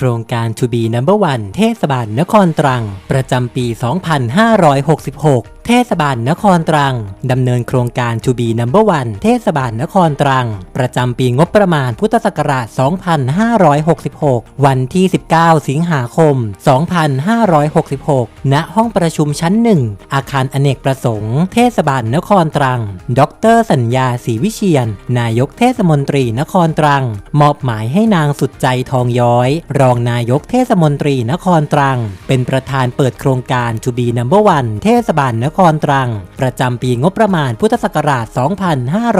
โครงการ To be Number One เทศบาลนครตรัง ประจำปี 2566 เทศบาลนครตรังดำเนินโครงการ To be Number One เทศบาลนครตรัง ประจำปีงบประมาณพุทธศักราช 2566 วันที่ 19 สิงหาคม 2566 ณ ห้องประชุมชั้น1อาคารอเนกประสงค์ เทศบาลนครตรัง ดร สัญญาศรีวิเชียน นายกเทศมนตรีนครตรัง มอบหมายให้นางสุดใจทองย้อย รองนายกเทศมนตรีนครตรัง เป็นประธานเปิดโครงการ To be Number One เทศบาลนครตรัง ประจำปีงบประมาณพุทธศักราช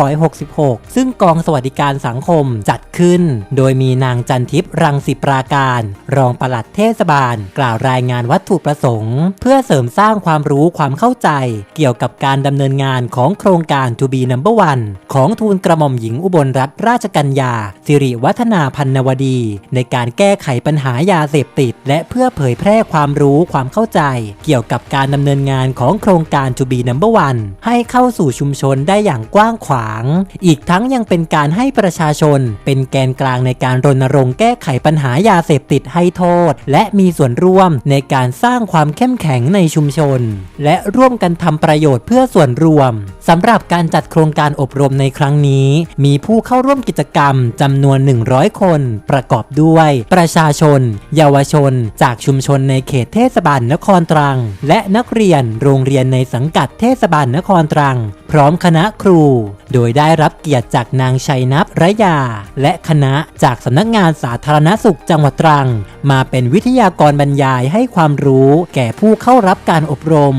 2566 ซึ่งกองสวัสดิการสังคมจัด ขึ้น โดยมีนางจันทิพย์รังสิปราการ รองปลัดเทศบาล กล่าวรายงานวัตถุประสงค์ เพื่อเสริมสร้างความรู้ความเข้าใจ เกี่ยวกับการดำเนินงานของโครงการ To be Number One ของทูลกระหม่อมหญิงอุบลรัตนราชกัญญา สิริวัฒนาพันนวดี ในการแก้ไขปัญหายาเสพติด และเพื่อเผยแพร่ความรู้ความเข้าใจ เกี่ยวกับการดำเนินงานของโครงการ To be Number One ให้เข้าสู่ชุมชนได้อย่างกว้างขวาง อีกทั้งยังเป็นการให้ประชาชนเป็นแกนกลางในการรณรงค์แก้ไขปัญหายาเสพติดให้โทษ และมีส่วนร่วมในการสร้างความเข้มแข็งในชุมชน และร่วมกันทำประโยชน์เพื่อส่วนรวมสำหรับการจัดโครงการอบรมในครั้งนี้ มีผู้เข้าร่วมกิจกรรมจำนวน 100 คน ประกอบด้วย ประชาชน เยาวชน จากชุมชนในเขตเทศบาลนครตรัง และนักเรียนโรงเรียนในสังกัดเทศบาลนครตรัง พร้อมคณะครู โดยได้รับเกียรติจากนางชัยนับระยา และคณะจากสำนักงานสาธารณสุขจังหวัดตรัง มาเป็นวิทยากรบรรยายให้ความรู้แก่ผู้เข้ารับการอบรม